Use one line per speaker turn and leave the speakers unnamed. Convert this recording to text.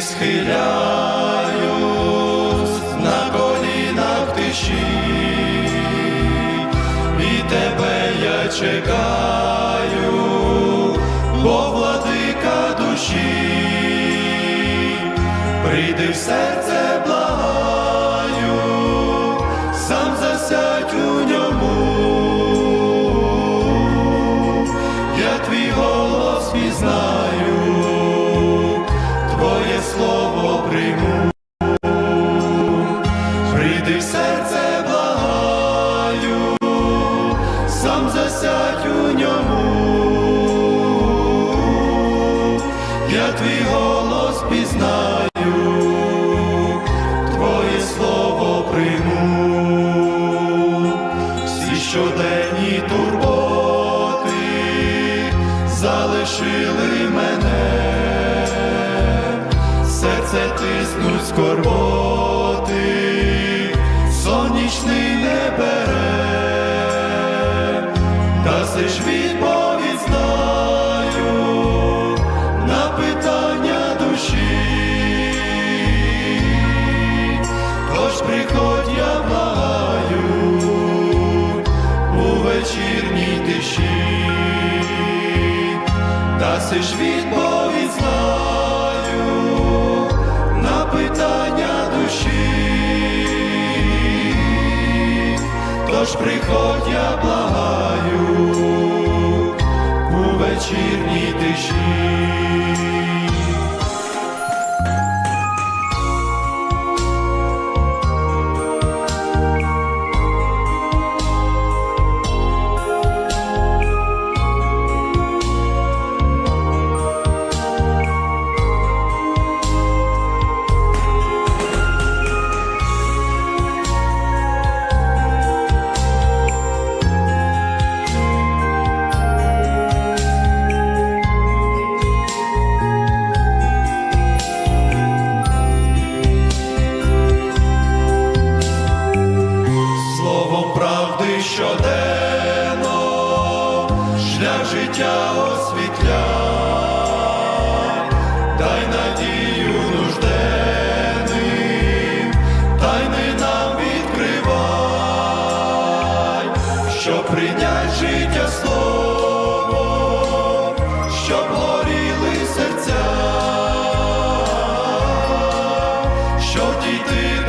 молитві схиляюсь, на колінах тиші, і тебе я чекаю, бо владика душі, прийди в серце, благаю, сам засядь у я твій голос пізнаю, Твоє слово прийму, всі щоденні турботи залишили мене, серце тиснуть скорботи, тиші, дасиш відповідь знаю на питання душі, тож приходь, я благаю у вечірній тиші. Життя освітляй, дай надію нужденним, тайни нам відкривай, щоб прийнять життя слово, щоб горіли серця, щоб дійти